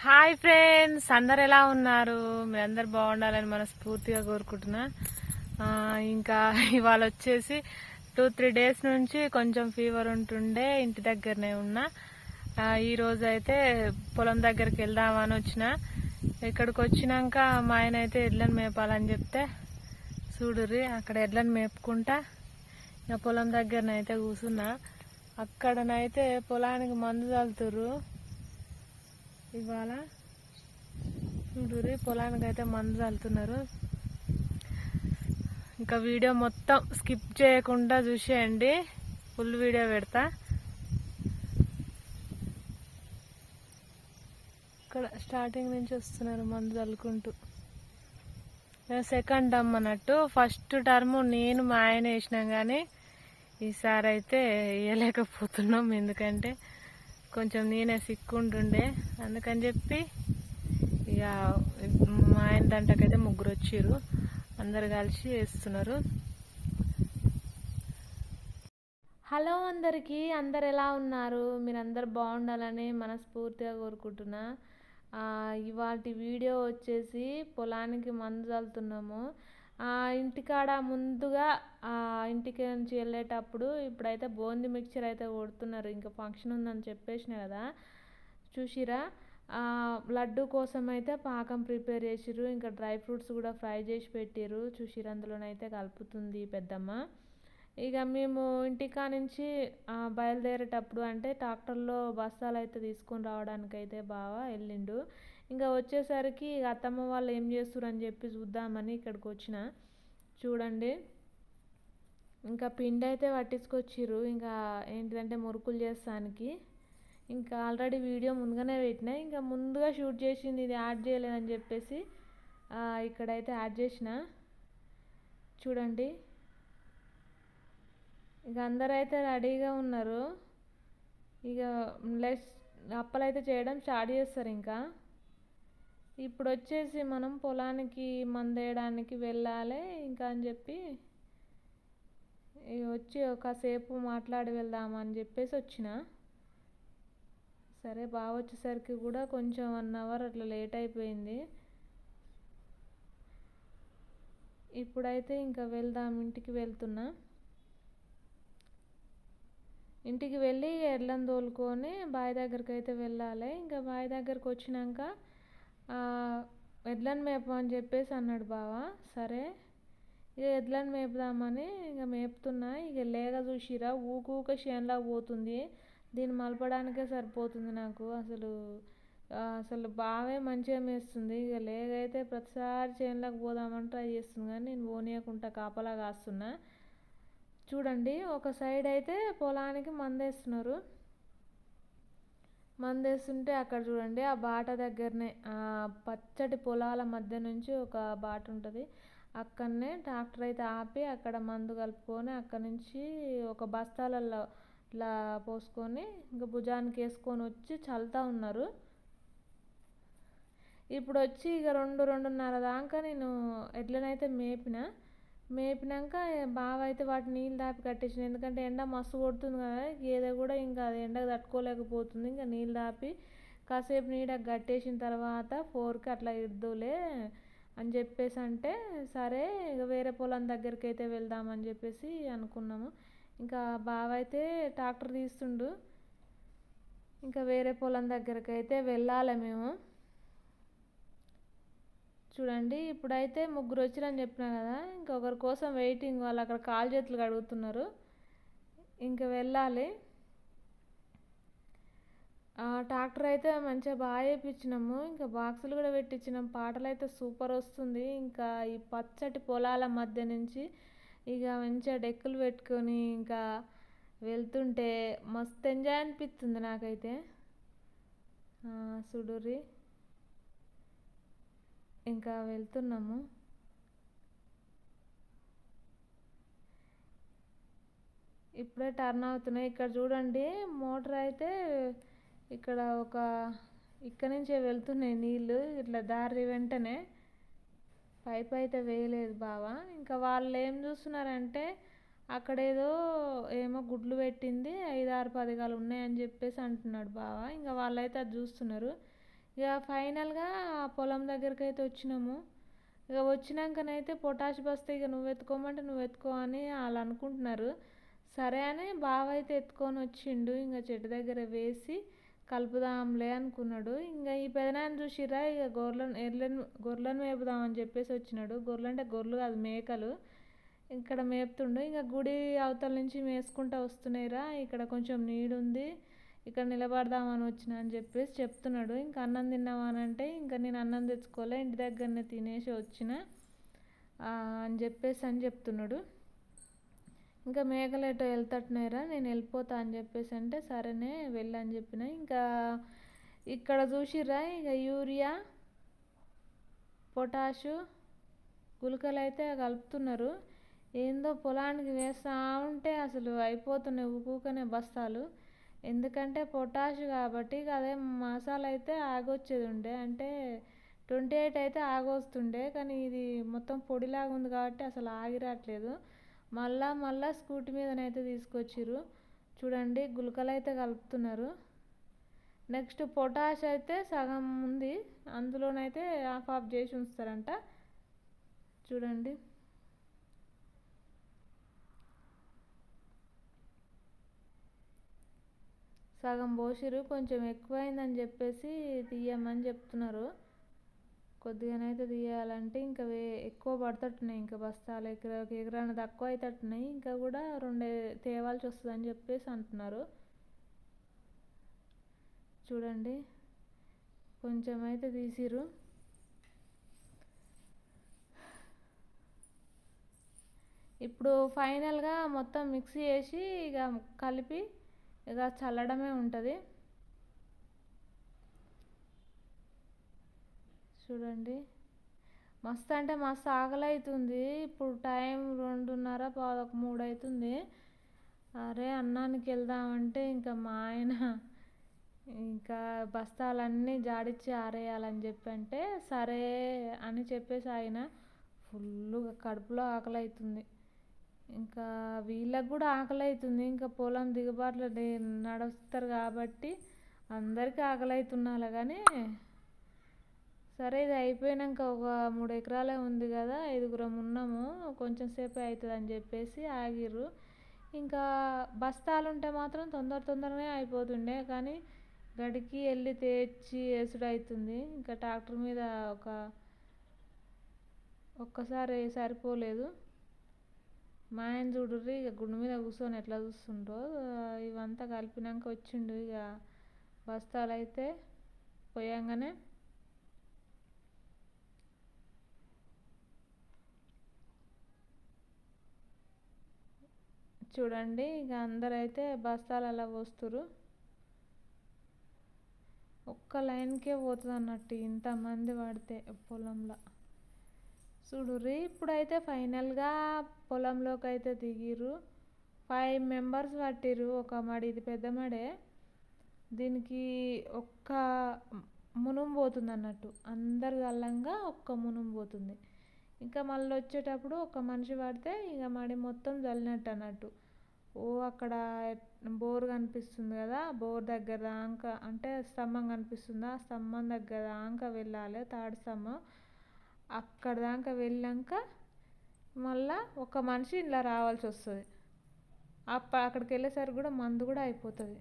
Hi friends అందరు ఎలా ఉన్నారు? మీరు అందరు బాగుండాలని మనస్ఫూర్తిగా కోరుకుంటున్నా. ఇంకా ఇవాళ వచ్చేసి టూ త్రీ డేస్ నుంచి కొంచెం ఫీవర్ ఉంటుండే ఇంటి దగ్గరనే ఉన్నా. ఆ, ఈ రోజు అయితే పొలం దగ్గరికి వెళ్దామని వచ్చిన. ఇక్కడికి వచ్చినాక మా ఆయన అయితే ఎడ్లను మేపాలని చెప్తే చూడుర్రి అక్కడ ఎడ్లను మేపుకుంటా. ఇంకా పొలం దగ్గరనైతే కూర్చున్నా అక్కడనైతే పొలానికి మందు చల్లుతుర్రు. ఇవాళ చూడుర్రి పొలానికి అయితే మందు చల్లుతున్నారు. ఇంకా వీడియో మొత్తం స్కిప్ చేయకుండా చూసేయండి. ఫుల్ వీడియో పెడతా. ఇక్కడ స్టార్టింగ్ నుంచి వస్తున్నారు మందు చల్లుకుంటూ. సెకండ్ టర్మ్ అన్నట్టు. ఫస్ట్ టర్మ్ నేను మా ఆయన వేసినాం కానీ ఈసారి అయితే వేయలేకపోతున్నాం. ఎందుకంటే కొంచెం నేనే సిక్కుంటుండే అందుకని చెప్పి ఇక మా ఆయన దంటకైతే ముగ్గురు వచ్చిర్రు అందరు కలిసి వేస్తున్నారు హలో అందరికీ అందరు ఎలా ఉన్నారు? మీరందరు బాగుండాలని మనస్ఫూర్తిగా కోరుకుంటున్నా. ఇవాటి వీడియో వచ్చేసి పొలానికి మందు చల్లుతున్నాము ఇంటికాడ ముందుగా ఆ ఇంటికి నుంచి వెళ్ళేటప్పుడు ఇప్పుడైతే బూందీ మిక్చర్ అయితే కొడుతున్నారు. ఇంకా ఫంక్షన్ ఉందని చెప్పేసిన కదా. చూసిరా? లడ్డు కోసం అయితే పాకం ప్రిపేర్ చేసిర్రు. ఇంకా డ్రై ఫ్రూట్స్ కూడా ఫ్రై చేసి పెట్టిర్రు. చూసిరు? అందులోనైతే కలుపుతుంది పెద్దమ్మ. ఇక మేము ఇంటికా నుంచి బయలుదేరేటప్పుడు అంటే ట్రాక్టర్లో బస్తాలు అయితే తీసుకొని రావడానికైతే బావ బాగా వెళ్ళిండు. ఇంకా వచ్చేసరికి అత్తమ్మ వాళ్ళు ఏం చేస్తుర్రు అని చెప్పి చూద్దామని ఇక్కడికి వచ్చిన. చూడండి. ఇంకా పిండి అయితే పట్టించుకొచ్చిర్రు. ఇంకా ఏంటిదంటే మురుకులు చేస్తానికి. ఇంకా ఆల్రెడీ వీడియో ముందుగానే పెట్టిన. ఇంకా ముందుగా షూట్ చేసింది ఇది యాడ్ చేయలేదని చెప్పేసి ఇక్కడైతే యాడ్ చేసిన. చూడండి. ఇక అందరూ అయితే రెడీగా ఉన్నారు. ఇక లెస్ అప్పలైతే చేయడం స్టార్ట్ చేస్తారు ఇంకా. ఇప్పుడు వచ్చేసి మనం పొలానికి మందేయడానికి వెళ్ళాలి ఇంకా అని చెప్పి వచ్చి ఒకసేపు మాట్లాడి వెళ్దామని చెప్పేసి వచ్చిన. సరే బాగా వచ్చేసరికి కూడా కొంచెం వన్ అవర్ అట్లా లేట్ అయిపోయింది. ఇప్పుడైతే ఇంకా వెళ్దాం ఇంటికి వెళ్తున్నా. ఇంటికి వెళ్ళి ఎడ్లను తోలుకొని బావి దగ్గరికి అయితే వెళ్ళాలి. ఇంకా బావి దగ్గరికి వచ్చినాక ఎడ్లను మేపమని చెప్పేసి అన్నాడు బావ. సరే ఇక ఎడ్లను మేపుదామని ఇక మేపుతున్నా. ఇక లేగ చూసిరా ఊకూక ఊక చేనులా పోతుంది. దీన్ని మలపడానికే సరిపోతుంది నాకు. అసలు అసలు బావే మంచిగా మేస్తుంది. ఇక లేగ అయితే ప్రతిసారి చేనులోకి పోదామని ట్రై చేస్తుంది కానీ నేను పోనీయకుండా కాపలా కాస్తున్నా. చూడండి ఒక సైడ్ అయితే పొలానికి మందేస్తున్నారు. మందేస్తుంటే అక్కడ చూడండి ఆ బాట దగ్గరనే ఆ పచ్చటి పొలాల మధ్య నుంచి ఒక బాట ఉంటుంది. అక్కడనే ట్రాక్టర్ అయితే ఆపి అక్కడ మందు కలుపుకొని అక్కడ నుంచి ఒక బస్తాలలో ఇట్లా పోసుకొని ఇంకా భుజానికి వేసుకొని వచ్చి చల్లుతా ఉన్నారు. ఇప్పుడు వచ్చి ఇక రెండు రెండున్నర దాకా నేను ఎడ్లనైతే మేపిన. మేపినాక బావ అయితే వాటి నీళ్ళు దాపి కట్టేసిన ఎందుకంటే ఎండ మస్తు కొడుతుంది కదా గేదె కూడా ఇంకా అది ఎండకు తట్టుకోలేకపోతుంది. ఇంకా నీళ్ళు దాపి కాసేపు నీడకు కట్టేసిన తర్వాత ఫోర్కి అట్లా ఇద్దులే అని చెప్పేసి అంటే సరే ఇక వేరే పొలం దగ్గరికి అయితే వెళ్దామని చెప్పేసి అనుకున్నాము. ఇంకా బావ అయితే ట్రాక్టర్ తీస్తుండు. ఇంకా వేరే పొలం దగ్గరికి అయితే వెళ్ళాలి మేము. చూడండి ఇప్పుడైతే ముగ్గురు వచ్చారని చెప్పినా కదా ఇంకొకరి కోసం వెయిటింగ్ వాళ్ళు అక్కడ కాలు చేతులు కడుగుతున్నారు. ఇంకా వెళ్ళాలి. ఆ ట్రాక్టర్ అయితే మంచిగా బాగా వేయించినాము ఇంకా బాక్సులు కూడా పెట్టించినాం పాటలు అయితే సూపర్ వస్తుంది. ఇంకా ఈ పచ్చటి పొలాల మధ్య నుంచి ఇక మంచిగా డెక్కులు పెట్టుకొని ఇంకా వెళ్తుంటే మస్తు ఎంజాయ్ అనిపిస్తుంది నాకైతే. చూడుర్రీ ఇంకా వెళ్తున్నాము. ఇప్పుడే టర్న్ అవుతున్నాయి. ఇక్కడ చూడండి మోటార్ అయితే ఇక్కడ ఒక ఇక్కడ నుంచే వెళ్తున్నాయి నీళ్ళు. ఇట్లా దారి వెంటనే పైప్ అయితే వేయలేదు బావా. ఇంకా వాళ్ళు ఏం చూస్తున్నారంటే అక్కడ ఏదో ఏమో గుడ్లు పెట్టింది ఐదు ఆరు పదిగాలు ఉన్నాయని చెప్పేసి అంటున్నాడు బావ. ఇంకా వాళ్ళైతే అది చూస్తున్నారు. ఇక ఫైనల్గా పొలం దగ్గరికి అయితే వచ్చినాము. ఇక వచ్చినాకనైతే పొటాష్ బస్తా ఇక నువ్వు ఎత్తుకోమంటే నువ్వు ఎత్తుకో అని వాళ్ళు అనుకుంటున్నారు. సరే అని బావ అయితే ఎత్తుకొని వచ్చిండు. ఇంకా చెట్టు దగ్గర వేసి కలుపుదాంలే అనుకున్నాడు. ఇంకా ఈ పెదనాన్ని చూసిరా ఇక గొర్రెలను ఎర్లను గొర్రెలను మేపుదామని చెప్పేసి వచ్చినాడు. గొర్రెలు అంటే గొర్రెలు కాదు మేకలు. ఇక్కడ మేపుతుండు. ఇంకా గుడి అవతల నుంచి మేసుకుంటూ వస్తున్నాయిరా. ఇక్కడ కొంచెం నీడుంది. ఇక్కడ నిలబడదామని వచ్చిన అని చెప్పేసి చెప్తున్నాడు. ఇంకా అన్నం తిన్నావా అంటే ఇంకా నేను అన్నం తెచ్చుకోలే ఇంటి దగ్గరనే తినేసి వచ్చిన అని చెప్పేసి అని చెప్తున్నాడు. ఇంకా మేకలు ఎటో వెళ్తట్టున్నాయిరా నేను వెళ్ళిపోతా అని చెప్పేసి అంటే సరేనే వెళ్ళని చెప్పిన. ఇంకా ఇక్కడ చూసిర్రా ఇక యూరియా పొటాషు గుళికలు అయితే కలుపుతున్నారు. ఏందో పొలానికి వేస్తూ ఉంటే అసలు అయిపోతున్నాయి ఊకూకనే బస్తాలు. ఎందుకంటే పొటాష్ కాబట్టి అదే మసాలా అయితే ఆగొచ్చేది ఉండే అంటే ట్వంటీ ఎయిట్ అయితే ఆగొస్తుండే. కానీ ఇది మొత్తం పొడిలాగా ఉంది కాబట్టి అసలు ఆగిరాట్లేదు. మళ్ళా మళ్ళా స్కూటీ మీదనైతే తీసుకొచ్చిర్రు. చూడండి గులకలు అయితే కలుపుతున్నారు. నెక్స్ట్ పొటాష్ అయితే సగం ఉంది. అందులోనైతే ఆఫ్ ఆఫ్ చేసి ఉంచుతారంట. చూడండి. సగం పోసిరు కొంచెం ఎక్కువైందని చెప్పేసి తీయమని చెప్తున్నారు. కొద్దిగానైతే తీయాలంటే ఇంకా వే ఎక్కువ పడతట్టున్నాయి. ఇంకా బస్తాలు ఎకరా ఎకరాన తక్కువ అవుతట్టున్నాయి ఇంకా కూడా రెండు తేవాల్సి వస్తుందని చెప్పేసి అంటున్నారు. చూడండి. కొంచెం అయితే తీసిరు. ఇప్పుడు ఫైనల్గా మొత్తం మిక్సీ చేసి ఇక కలిపి ఇక చల్లడమే ఉంటుంది. చూడండి. మస్తు అంటే మస్తు ఆకలి అవుతుంది ఇప్పుడు టైం రెండున్నర పాదొక మూడు అవుతుంది అరే అన్నానికి వెళ్దామంటే ఇంకా మా ఆయన ఇంకా బస్తాలన్నీ జాడిచ్చి ఆరేయాలని చెప్పి అంటే సరే అని చెప్పేసి ఆయన ఫుల్గా కడుపులో ఆకలి అవుతుంది ఇంకా వీళ్ళకి కూడా ఆకలి అవుతుంది ఇంకా పొలం దిగుబాట్లు నడుస్తారు కాబట్టి అందరికీ ఆకలి అవుతున్నారు కానీ సరే ఇది అయిపోయినాక ఒక మూడు ఎకరాలే ఉంది కదా ఐదుగురం ఉన్నాము కొంచెం సేపే అవుతుంది అని చెప్పేసి ఆగిర్రు. ఇంకా బస్తాలు ఉంటే మాత్రం తొందర తొందరనే అయిపోతుండే కానీ గడికి వెళ్ళి తెచ్చి వేసుడు అవుతుంది. ఇంకా ట్రాక్టర్ మీద ఒక ఒక్కసారి సరిపోలేదు. మా ఆయన చూడుర్రి ఇక గుండు మీద కూర్చొని ఎట్లా చూస్తుండో ఇవంతా కలిపినాక వచ్చిండు ఇక బస్తాలు అయితే పోయంగానే చూడండి ఇక అందరైతే బస్తాలలో పోస్తురు ఒక్క లైన్కే పోతుంది అన్నట్టు ఇంతమంది పడితే పొలంలో. చూడుర్రి ఇప్పుడైతే ఫైనల్గా పొలంలోకి అయితే దిగిర్రు. ఫైవ్ మెంబర్స్ పట్టిర్రు ఒక మడి ఇది పెద్ద మడే. దీనికి ఒక్క మునుం పోతుంది అన్నట్టు అందరు చల్లంగా ఒక్క మునుం పోతుంది. ఇంకా మళ్ళీ వచ్చేటప్పుడు ఒక మనిషి పడితే ఇక మడి మొత్తం చల్లినట్టు అన్నట్టు ఓ అక్కడ బోర్ కనిపిస్తుంది కదా బోర్ దగ్గర దాకా అంటే స్తంభం కనిపిస్తుంది? ఆ స్తంభం దగ్గర దాకా వెళ్ళాలి తాడు స్తంభం. అక్కడ దాకా వెళ్ళాక మళ్ళా ఒక మనిషి ఇలా రావాల్సి వస్తుంది అప్ప అక్కడికి వెళ్ళేసరికి కూడా మందు కూడా అయిపోతుంది.